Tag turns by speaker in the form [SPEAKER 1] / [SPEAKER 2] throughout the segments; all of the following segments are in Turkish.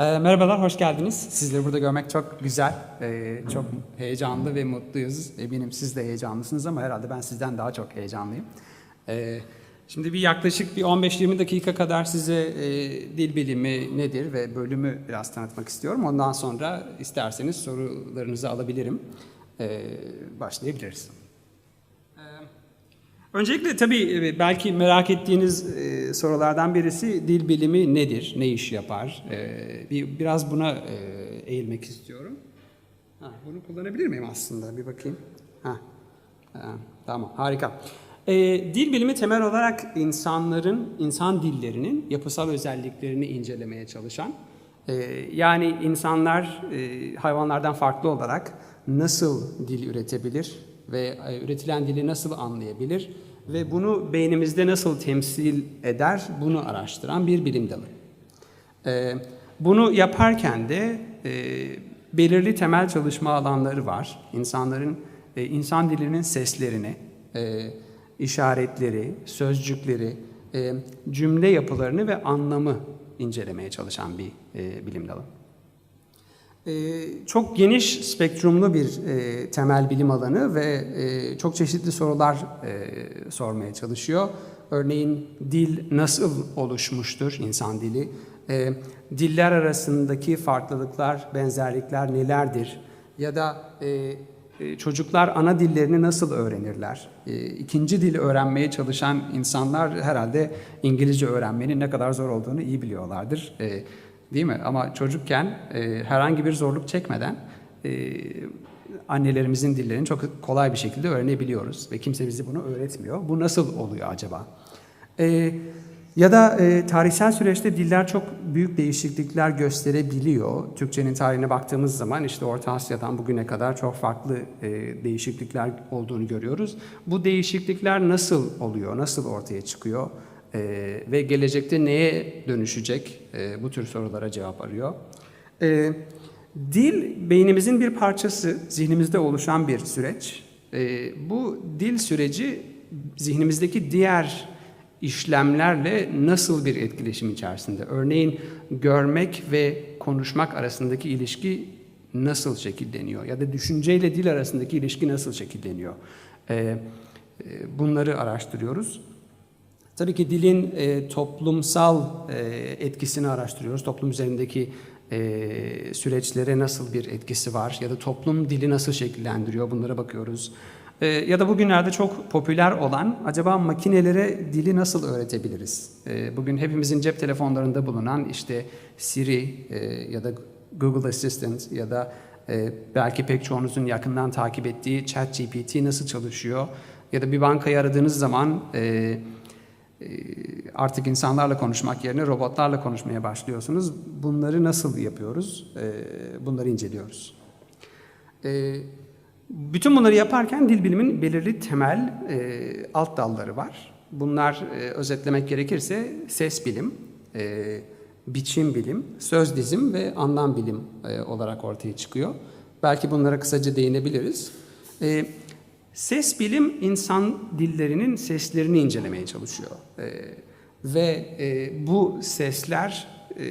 [SPEAKER 1] Ee, merhabalar, hoş geldiniz. Sizleri burada görmek çok güzel, ee, çok heyecanlı ve mutluyuz. Eminim siz de heyecanlısınız ama herhalde ben sizden daha çok heyecanlıyım. Ee, şimdi bir yaklaşık bir 15-20 dakika kadar size e, dil bilimi nedir ve bölümü biraz tanıtmak istiyorum. Ondan sonra isterseniz sorularınızı alabilirim. Ee, başlayabiliriz. Öncelikle tabii e, belki merak ettiğiniz e, sorulardan birisi dil bilimi nedir, ne iş yapar? E, bir biraz buna e, eğilmek istiyorum. Ha, bunu kullanabilir miyim aslında? Bir bakayım. Ha, ha, tamam, harika. E, dil bilimi temel olarak insanların, insan dillerinin yapısal özelliklerini incelemeye çalışan, e, yani insanlar e, hayvanlardan farklı olarak nasıl dil üretebilir ve e, üretilen dili nasıl anlayabilir ve bunu beynimizde nasıl temsil eder bunu araştıran bir bilim dalı. E, bunu yaparken de e, belirli temel çalışma alanları var. İnsanların e, insan dilinin seslerini, e, işaretleri, sözcükleri, cümle yapılarını ve anlamı incelemeye çalışan bir bilim dalı. Ee, çok geniş spektrumlu bir e, temel bilim alanı ve e, çok çeşitli sorular e, sormaya çalışıyor. Örneğin dil nasıl oluşmuştur, insan dili? Diller arasındaki farklılıklar, benzerlikler nelerdir? Ya da çocuklar ana dillerini nasıl öğrenirler? İkinci dil öğrenmeye çalışan insanlar herhalde İngilizce öğrenmenin ne kadar zor olduğunu iyi biliyorlardır. Değil mi? Ama çocukken e, herhangi bir zorluk çekmeden e, annelerimizin dillerini çok kolay bir şekilde öğrenebiliyoruz ve kimse bizi bunu öğretmiyor. Bu nasıl oluyor acaba? E, ya da e, tarihsel süreçte diller çok büyük değişiklikler gösterebiliyor. Türkçenin tarihine baktığımız zaman işte Orta Asya'dan bugüne kadar çok farklı e, değişiklikler olduğunu görüyoruz. Bu değişiklikler nasıl oluyor, nasıl ortaya çıkıyor? Ee, ve gelecekte neye dönüşecek e, bu tür sorulara cevap arıyor. E, dil beynimizin bir parçası, zihnimizde oluşan bir süreç. E, bu dil süreci zihnimizdeki diğer işlemlerle nasıl bir etkileşim içerisinde? Örneğin görmek ve konuşmak arasındaki ilişki nasıl şekilleniyor? Ya da düşünceyle dil arasındaki ilişki nasıl şekilleniyor? E, bunları araştırıyoruz. Tabii ki dilin e, toplumsal e, etkisini araştırıyoruz. Toplum üzerindeki e, süreçlere nasıl bir etkisi var ya da toplum dili nasıl şekillendiriyor bunlara bakıyoruz. E, ya da bugünlerde çok popüler olan acaba makinelere dili nasıl öğretebiliriz? E, bugün hepimizin cep telefonlarında bulunan işte Siri e, ya da Google Assistant ya da e, belki pek çoğunuzun yakından takip ettiği ChatGPT nasıl çalışıyor? Ya da bir bankayı aradığınız zaman... E, artık insanlarla konuşmak yerine robotlarla konuşmaya başlıyorsunuz. Bunları nasıl yapıyoruz? Ee, bunları inceliyoruz. Ee, bütün bunları yaparken dil bilimin belirli temel e, alt dalları var. Bunlar e, özetlemek gerekirse ses bilim, e, biçim bilim, söz dizim ve anlam bilim olarak ortaya çıkıyor. Belki bunlara kısaca değinebiliriz. Ses bilim insan dillerinin seslerini incelemeye çalışıyor. Ee, ve e, bu sesler e,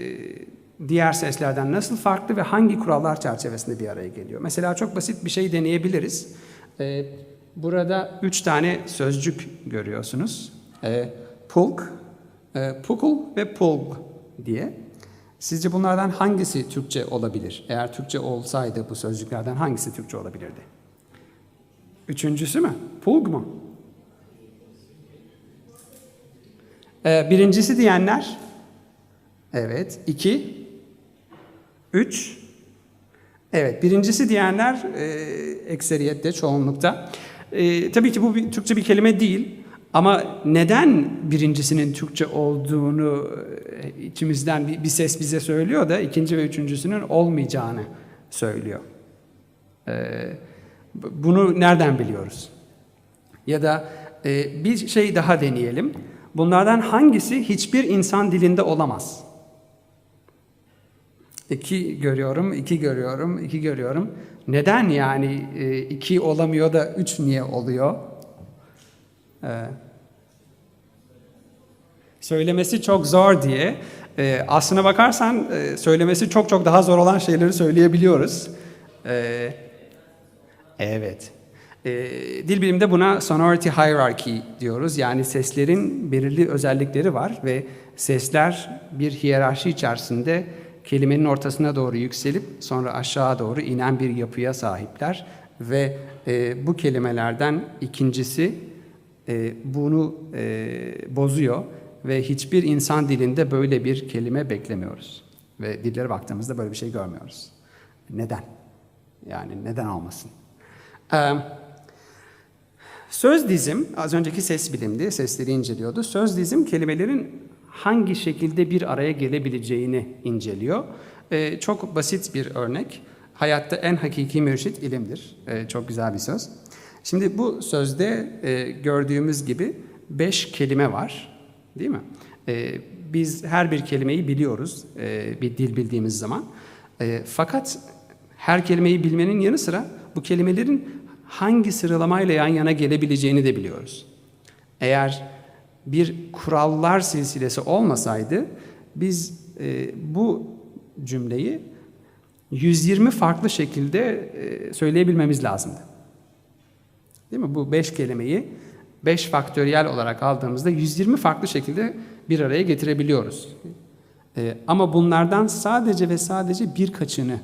[SPEAKER 1] diğer seslerden nasıl farklı ve hangi kurallar çerçevesinde bir araya geliyor? Mesela çok basit bir şey deneyebiliriz. Ee, burada üç tane sözcük görüyorsunuz. Ee, pulk, e, pukul ve pulg diye. Sizce bunlardan hangisi Türkçe olabilir? Eğer Türkçe olsaydı bu sözcüklerden hangisi Türkçe olabilirdi? Üçüncüsü mü? Pulg mu? Ee, birincisi diyenler. Evet. İki. Üç. Evet. Birincisi diyenler e, ekseriyette, çoğunlukta. E, tabii ki bu bir, Türkçe bir kelime değil. Ama neden birincisinin Türkçe olduğunu e, içimizden bir, bir ses bize söylüyor da ikinci ve üçüncüsünün olmayacağını söylüyor. Evet. Bunu nereden biliyoruz? Ya da e, bir şey daha deneyelim. Bunlardan hangisi hiçbir insan dilinde olamaz? İki görüyorum, iki görüyorum, iki görüyorum. Neden yani e, iki olamıyor da üç niye oluyor? Ee, söylemesi çok zor diye. E, aslına bakarsan e, söylemesi çok çok daha zor olan şeyleri söyleyebiliyoruz. E, evet. E, dil biliminde buna sonority hierarchy diyoruz. Yani seslerin belirli özellikleri var ve sesler bir hiyerarşi içerisinde kelimenin ortasına doğru yükselip sonra aşağı doğru inen bir yapıya sahipler ve e, bu kelimelerden ikincisi e, bunu e, bozuyor ve hiçbir insan dilinde böyle bir kelime beklemiyoruz ve dillere baktığımızda böyle bir şey görmüyoruz. Neden? Yani neden olmasın? Ee, söz dizim, az önceki ses bilimdi, sesleri inceliyordu. Söz dizim kelimelerin hangi şekilde bir araya gelebileceğini inceliyor. Ee, çok basit bir örnek. Hayatta en hakiki mürşit ilimdir. Ee, çok güzel bir söz. Şimdi bu sözde e, gördüğümüz gibi beş kelime var. Değil mi? Biz her bir kelimeyi biliyoruz e, bir dil bildiğimiz zaman. Fakat her kelimeyi bilmenin yanı sıra bu kelimelerin hangi sıralamayla yan yana gelebileceğini de biliyoruz. Eğer bir kurallar silsilesi olmasaydı biz e, bu cümleyi 120 farklı şekilde e, söyleyebilmemiz lazımdı. Değil mi? Bu beş kelimeyi 5 faktöriyel olarak aldığımızda 120 farklı şekilde bir araya getirebiliyoruz. E, ama bunlardan sadece ve sadece birkaçını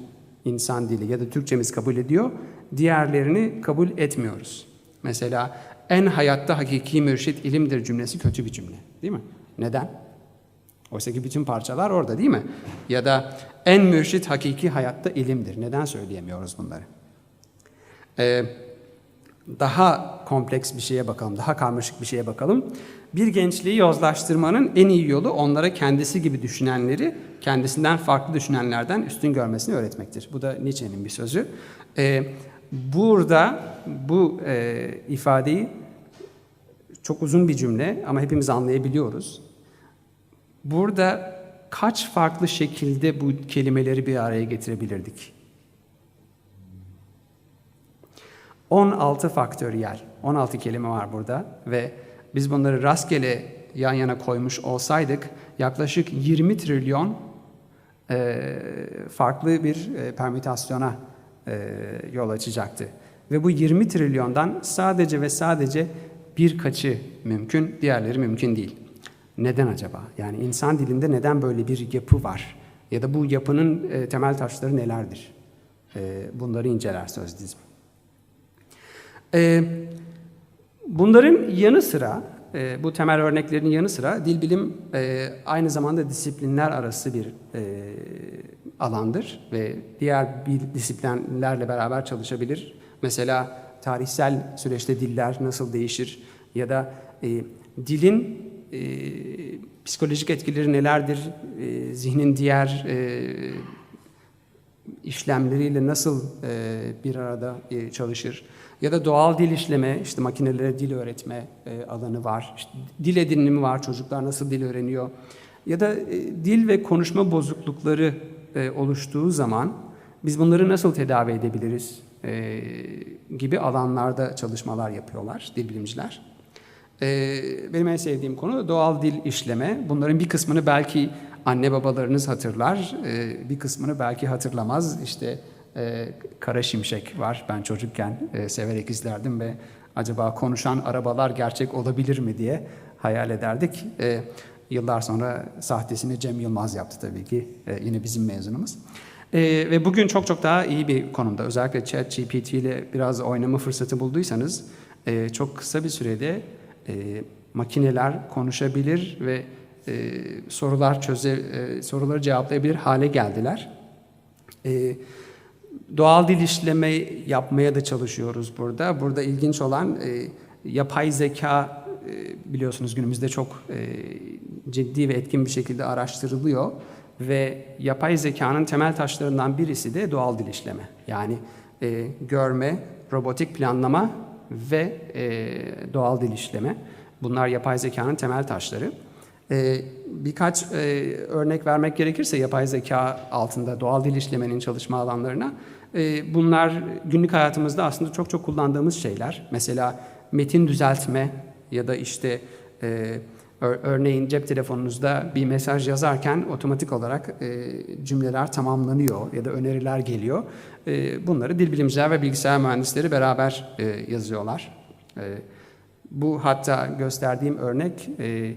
[SPEAKER 1] insan dili ya da Türkçemiz kabul ediyor, diğerlerini kabul etmiyoruz. Mesela en hayatta hakiki mürşit ilimdir cümlesi kötü bir cümle, değil mi? Neden? Oysa ki bütün parçalar orada değil mi? Ya da en mürşit hakiki hayatta ilimdir. Neden söyleyemiyoruz bunları? Ee, daha kompleks bir şeye bakalım, daha karmaşık bir şeye bakalım. Bir gençliği yozlaştırmanın en iyi yolu onlara kendisi gibi düşünenleri kendisinden farklı düşünenlerden üstün görmesini öğretmektir. Bu da Nietzsche'nin bir sözü. Ee, burada bu e, ifadeyi çok uzun bir cümle ama hepimiz anlayabiliyoruz. Burada kaç farklı şekilde bu kelimeleri bir araya getirebilirdik? 16 faktöriyel, 16 kelime var burada ve biz bunları rastgele yan yana koymuş olsaydık yaklaşık 20 trilyon e, farklı bir e, permütasyona e, yol açacaktı. Ve bu 20 trilyondan sadece ve sadece birkaçı mümkün, diğerleri mümkün değil. Neden acaba? Yani insan dilinde neden böyle bir yapı var? Ya da bu yapının e, temel taşları nelerdir? E, bunları inceler söz dizim. E, bunların yanı sıra, e, bu temel örneklerin yanı sıra dil bilim e, aynı zamanda disiplinler arası bir e, alandır ve diğer bir disiplinlerle beraber çalışabilir. Mesela tarihsel süreçte diller nasıl değişir ya da dilin psikolojik etkileri nelerdir, zihnin diğer işlemleriyle nasıl e, bir arada e, çalışır ya da doğal dil işleme, işte makinelere dil öğretme e, alanı var, işte dil edinimi var, çocuklar nasıl dil öğreniyor ya da e, dil ve konuşma bozuklukları e, oluştuğu zaman biz bunları nasıl tedavi edebiliriz e, gibi alanlarda çalışmalar yapıyorlar dil bilimciler. E, benim en sevdiğim konu doğal dil işleme. Bunların bir kısmını belki anne babalarınız hatırlar, e, bir kısmını belki hatırlamaz. İşte e, Kara Şimşek var. Ben çocukken e, severek izlerdim ve acaba konuşan arabalar gerçek olabilir mi diye hayal ederdik. E, yıllar sonra sahtesini Cem Yılmaz yaptı tabii ki. E, yine bizim mezunumuz. E, ve bugün çok çok daha iyi bir konumda. Özellikle ChatGPT ile biraz oynama fırsatı bulduysanız e, çok kısa bir sürede e, makineler konuşabilir ve e, sorular çöze e, soruları cevaplayabilir hale geldiler. E, doğal dil işleme yapmaya da çalışıyoruz burada. Burada ilginç olan e, yapay zeka e, biliyorsunuz günümüzde çok e, ciddi ve etkin bir şekilde araştırılıyor ve yapay zekanın temel taşlarından birisi de doğal dil işleme. Yani e, görme, robotik planlama ve e, doğal dil işleme. Bunlar yapay zekanın temel taşları. E, birkaç e, örnek vermek gerekirse yapay zeka altında doğal dil işlemenin çalışma alanlarına e, bunlar günlük hayatımızda aslında çok çok kullandığımız şeyler. Mesela metin düzeltme ya da işte e, Ör- örneğin cep telefonunuzda bir mesaj yazarken otomatik olarak cümleler tamamlanıyor ya da öneriler geliyor. Bunları dil bilimciler ve bilgisayar mühendisleri beraber yazıyorlar. Bu hatta gösterdiğim örnek e,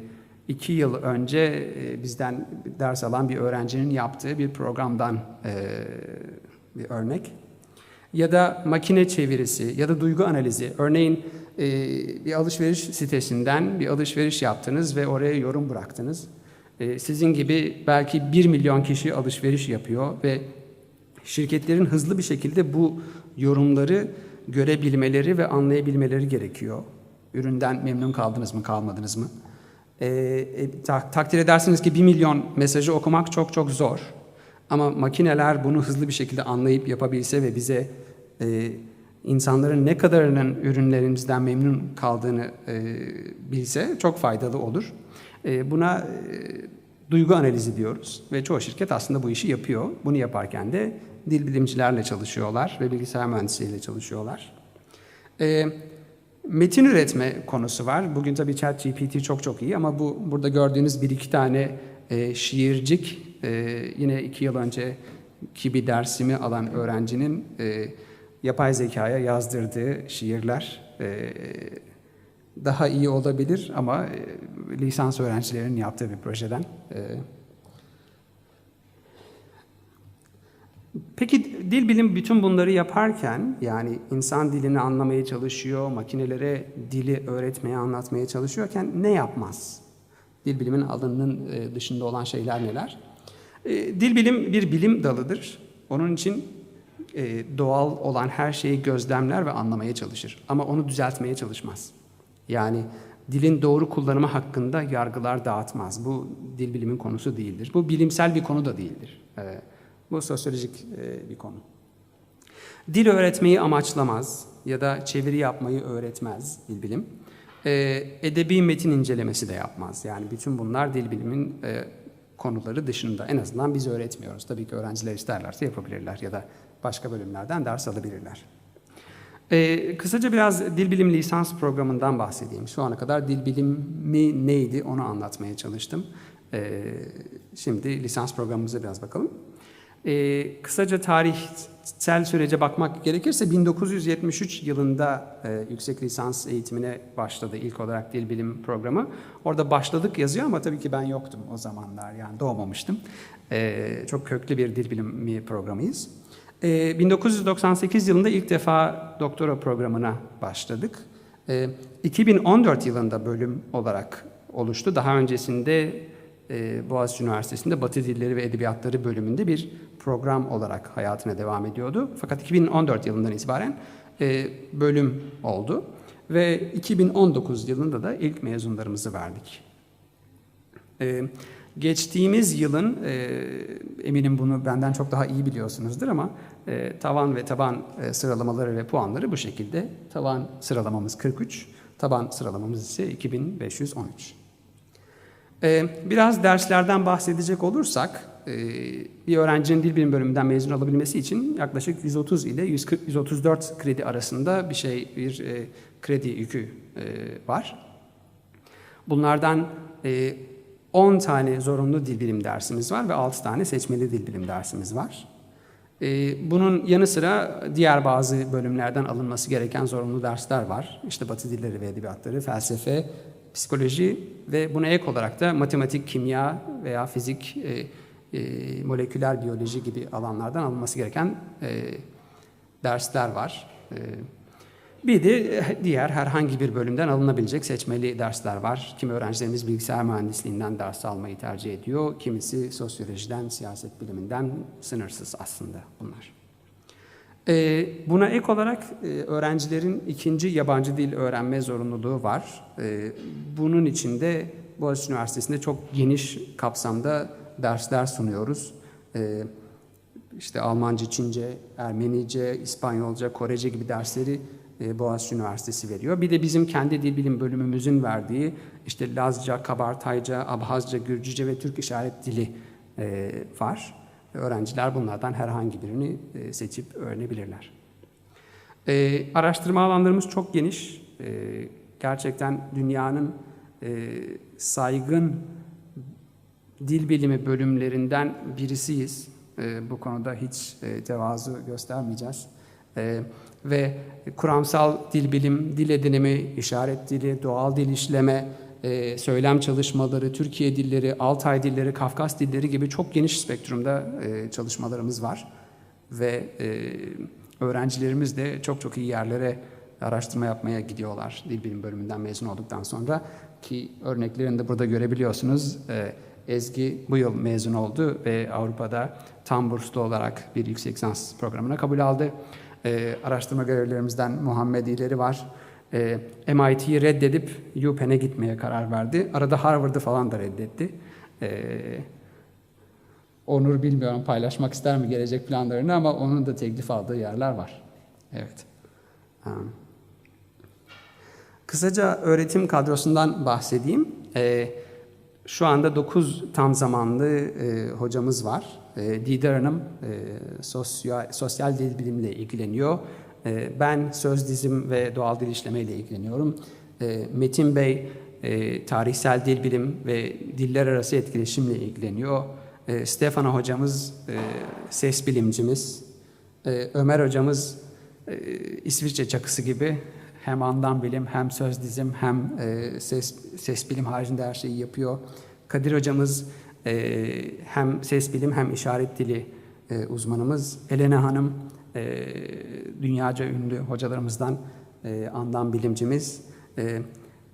[SPEAKER 1] iki yıl önce e, bizden ders alan bir öğrencinin yaptığı bir programdan e, bir örnek. Ya da makine çevirisi ya da duygu analizi. Örneğin e, bir alışveriş sitesinden bir alışveriş yaptınız ve oraya yorum bıraktınız. Sizin gibi belki 1 milyon kişi alışveriş yapıyor ve şirketlerin hızlı bir şekilde bu yorumları görebilmeleri ve anlayabilmeleri gerekiyor. Üründen memnun kaldınız mı, kalmadınız mı? E, e, tak- takdir edersiniz ki 1 milyon mesajı okumak çok çok zor. Ama makineler bunu hızlı bir şekilde anlayıp yapabilse ve bize e, insanların ne kadarının ürünlerimizden memnun kaldığını e, bilse çok faydalı olur. E, buna e, duygu analizi diyoruz ve çoğu şirket aslında bu işi yapıyor. Bunu yaparken de dil bilimcilerle çalışıyorlar ve bilgisayar mühendisiyle çalışıyorlar. E, metin üretme konusu var. Bugün tabii ChatGPT çok çok iyi ama bu burada gördüğünüz bir iki tane e, şiircik e, yine iki yıl önce ki bir dersimi alan öğrencinin e, yapay zekaya yazdırdığı şiirler e, daha iyi olabilir ama e, lisans öğrencilerinin yaptığı bir projeden. E, Peki dil bilim bütün bunları yaparken yani insan dilini anlamaya çalışıyor, makinelere dili öğretmeye, anlatmaya çalışıyorken ne yapmaz? Dil bilimin alanının e, dışında olan şeyler neler? E, Dil bilim bir bilim dalıdır. Onun için e, doğal olan her şeyi gözlemler ve anlamaya çalışır. Ama onu düzeltmeye çalışmaz. Yani dilin doğru kullanımı hakkında yargılar dağıtmaz. Bu dil bilimin konusu değildir. Bu bilimsel bir konu da değildir. E, Bu sosyolojik e, bir konu. Dil öğretmeyi amaçlamaz ya da çeviri yapmayı öğretmez dil bilim. E, edebi metin incelemesi de yapmaz. Yani bütün bunlar dil bilimin e, konuları dışında. En azından biz öğretmiyoruz. Tabii ki öğrenciler isterlerse yapabilirler ya da başka bölümlerden ders alabilirler. E, kısaca biraz dil bilim lisans programından bahsedeyim. Şu ana kadar dil bilimi neydi onu anlatmaya çalıştım. E, şimdi lisans programımıza biraz bakalım. E, kısaca tarihsel sürece bakmak gerekirse 1973 yılında e, yüksek lisans eğitimine başladı ilk olarak dil bilim programı. Orada başladık yazıyor ama tabii ki ben yoktum o zamanlar yani doğmamıştım. E, çok köklü bir dil bilimi programıyız. E, 1998 yılında ilk defa doktora programına başladık. E, 2014 yılında bölüm olarak oluştu. Daha öncesinde e, Boğaziçi Üniversitesi'nde Batı Dilleri ve Edebiyatları bölümünde bir program olarak hayatına devam ediyordu. Fakat 2014 yılından itibaren e, bölüm oldu ve 2019 yılında da ilk mezunlarımızı verdik. E, geçtiğimiz yılın, e, eminim bunu benden çok daha iyi biliyorsunuzdur ama e, tavan ve taban e, sıralamaları ve puanları bu şekilde. Tavan sıralamamız 43, taban sıralamamız ise 2513. Ee, Biraz derslerden bahsedecek olursak, e, bir öğrencinin dil bilim bölümünden mezun olabilmesi için yaklaşık 130 ile 140, 134 kredi arasında bir şey, bir e, kredi yükü e, var. Bunlardan 10 tane zorunlu dil bilim dersimiz var ve 6 tane seçmeli dil bilim dersimiz var. Bunun yanı sıra diğer bazı bölümlerden alınması gereken zorunlu dersler var. İşte Batı dilleri ve edebiyatları, felsefe, psikoloji ve buna ek olarak da matematik, kimya veya fizik, e, e, moleküler biyoloji gibi alanlardan alınması gereken e, dersler var. E, bir de diğer herhangi bir bölümden alınabilecek seçmeli dersler var. Kimi öğrencilerimiz bilgisayar mühendisliğinden ders almayı tercih ediyor. Kimisi sosyolojiden, siyaset biliminden sınırsız aslında bunlar. Ee, Buna ek olarak e, öğrencilerin ikinci yabancı dil öğrenme zorunluluğu var. Ee, Bunun için de Boğaziçi Üniversitesi'nde çok geniş kapsamda dersler sunuyoruz. Ee, İşte Almanca, Çince, Ermenice, İspanyolca, Korece gibi dersleri e, Boğaziçi Üniversitesi veriyor. Bir de bizim kendi dil bilim bölümümüzün verdiği işte Lazca, Kabartayca, Abhazca, Gürcüce ve Türk işaret dili e, var. Öğrenciler bunlardan herhangi birini e, seçip öğrenebilirler. E, araştırma alanlarımız çok geniş. E, gerçekten dünyanın e, saygın dil bilimi bölümlerinden birisiyiz. E, bu konuda hiç e, tevazu göstermeyeceğiz. E, ve kuramsal dil bilim, dil edinimi, işaret dili, doğal dil işleme, e, söylem çalışmaları, Türkiye dilleri, Altay dilleri, Kafkas dilleri gibi çok geniş spektrumda e, çalışmalarımız var. Ve e, öğrencilerimiz de çok çok iyi yerlere araştırma yapmaya gidiyorlar dil bilim bölümünden mezun olduktan sonra ki örneklerini de burada görebiliyorsunuz. E, Ezgi bu yıl mezun oldu ve Avrupa'da tam burslu olarak bir yüksek lisans programına kabul aldı. E, araştırma görevlilerimizden Muhammed İleri var. E, MIT'yi reddedip UPenn'e gitmeye karar verdi. Arada Harvard'ı falan da reddetti. E, Onur bilmiyorum paylaşmak ister mi gelecek planlarını ama onun da teklif aldığı yerler var. Evet. Kısaca öğretim kadrosundan bahsedeyim. Ee, şu anda 9 tam zamanlı e, hocamız var. E, Didar Hanım e, sosyal, sosyal dil bilimle ilgileniyor. E, ben söz dizim ve doğal dil işleme ile ilgileniyorum. E, Metin Bey e, tarihsel dil bilim ve diller arası etkileşimle ilgileniyor. E, Stefano hocamız e, ses bilimcimiz. E, Ömer hocamız e, İsviçre çakısı gibi hem anlam bilim hem söz dizim hem e, ses ses bilim haricinde her şeyi yapıyor. Kadir hocamız e, hem ses bilim hem işaret dili e, uzmanımız. Elena Hanım e, dünyaca ünlü hocalarımızdan e, anlam bilimcimiz. E,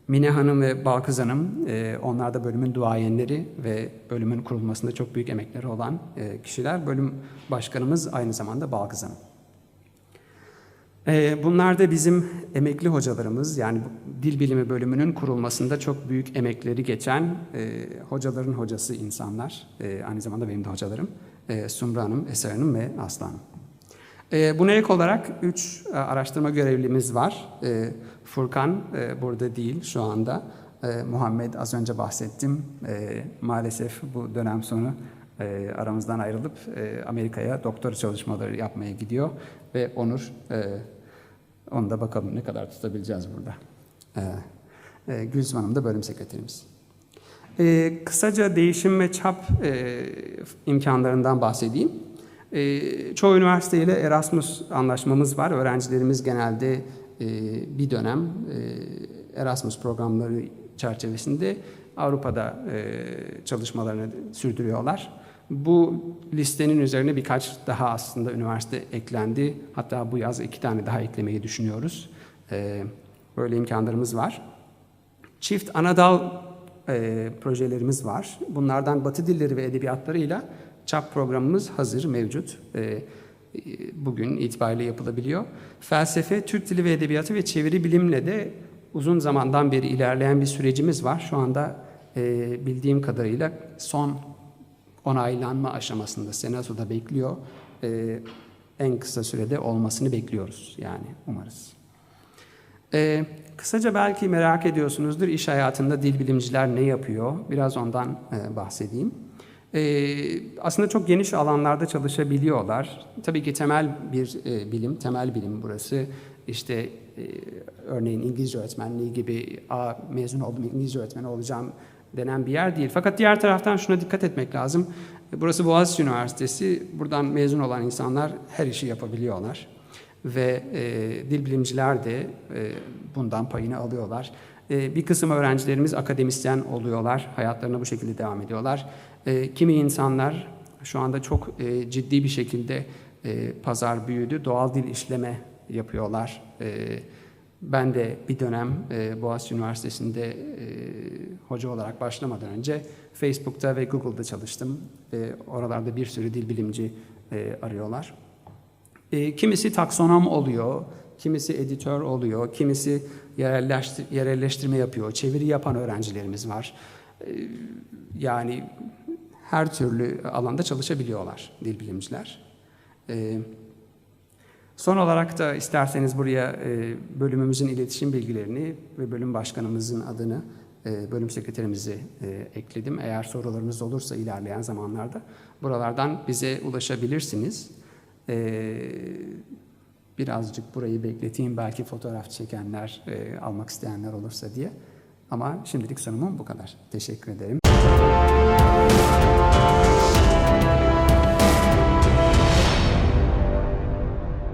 [SPEAKER 1] Mine Hanım ve Balkız Hanım, e, onlar da bölümün duayenleri ve bölümün kurulmasında çok büyük emekleri olan e, kişiler. Bölüm başkanımız aynı zamanda Balkız Hanım. E, bunlar da bizim emekli hocalarımız, yani dil bilimi bölümünün kurulmasında çok büyük emekleri geçen e, hocaların hocası insanlar. E, aynı zamanda benim de hocalarım. E, Sumru Hanım, Eser Hanım ve Aslı Hanım. E, buna ek olarak üç e, araştırma görevlimiz var. E, Furkan e, burada değil şu anda. E, Muhammed az önce bahsettim. E, maalesef bu dönem sonu e, aramızdan ayrılıp e, Amerika'ya doktora çalışmaları yapmaya gidiyor. Ve Onur, e, onu da bakalım ne kadar tutabileceğiz burada. E, e, Gülsüm Hanım da bölüm sekreterimiz. E, kısaca değişim ve çap e, imkanlarından bahsedeyim. E, çoğu üniversiteyle Erasmus anlaşmamız var. Öğrencilerimiz genelde e, bir dönem e, Erasmus programları çerçevesinde Avrupa'da e, çalışmalarını sürdürüyorlar. Bu listenin üzerine birkaç daha aslında üniversite eklendi. Hatta bu yaz iki tane daha eklemeyi düşünüyoruz. E, böyle imkanlarımız var. Çift anadal e, projelerimiz var. Bunlardan Batı dilleri ve edebiyatlarıyla çap programımız hazır, mevcut. E, bugün itibariyle yapılabiliyor. Felsefe, Türk dili ve edebiyatı ve çeviri bilimle de uzun zamandan beri ilerleyen bir sürecimiz var. Şu anda e, bildiğim kadarıyla son onaylanma aşamasında Senato'da bekliyor. E, en kısa sürede olmasını bekliyoruz yani umarız. E, kısaca belki merak ediyorsunuzdur iş hayatında dil bilimciler ne yapıyor? Biraz ondan e, bahsedeyim. E, aslında çok geniş alanlarda çalışabiliyorlar. Tabii ki temel bir e, bilim, temel bilim burası. İşte e, örneğin İngilizce öğretmenliği gibi A, mezun oldum İngilizce öğretmeni olacağım denen bir yer değil. Fakat diğer taraftan şuna dikkat etmek lazım. Burası Boğaziçi Üniversitesi. Buradan mezun olan insanlar her işi yapabiliyorlar. Ve e, dil bilimciler de e, bundan payını alıyorlar. E, bir kısım öğrencilerimiz akademisyen oluyorlar. Hayatlarına bu şekilde devam ediyorlar. E, kimi insanlar şu anda çok e, ciddi bir şekilde e, pazar büyüdü. Doğal dil işleme yapıyorlar. E, ben de bir dönem e, Boğaziçi Üniversitesi'nde e, hoca olarak başlamadan önce Facebook'ta ve Google'da çalıştım. E, oralarda bir sürü dil bilimci e, arıyorlar. E, kimisi taksonom oluyor, kimisi editör oluyor, kimisi yerelleştir yerelleştirme yapıyor, çeviri yapan öğrencilerimiz var. E, yani her türlü alanda çalışabiliyorlar dil bilimciler. E, Son olarak da isterseniz buraya e, bölümümüzün iletişim bilgilerini ve bölüm başkanımızın adını, e, bölüm sekreterimizi e, ekledim. Eğer sorularınız olursa ilerleyen zamanlarda buralardan bize ulaşabilirsiniz. Birazcık burayı bekleteyim belki fotoğraf çekenler, almak isteyenler olursa diye. Ama şimdilik sunumum bu kadar. Teşekkür ederim.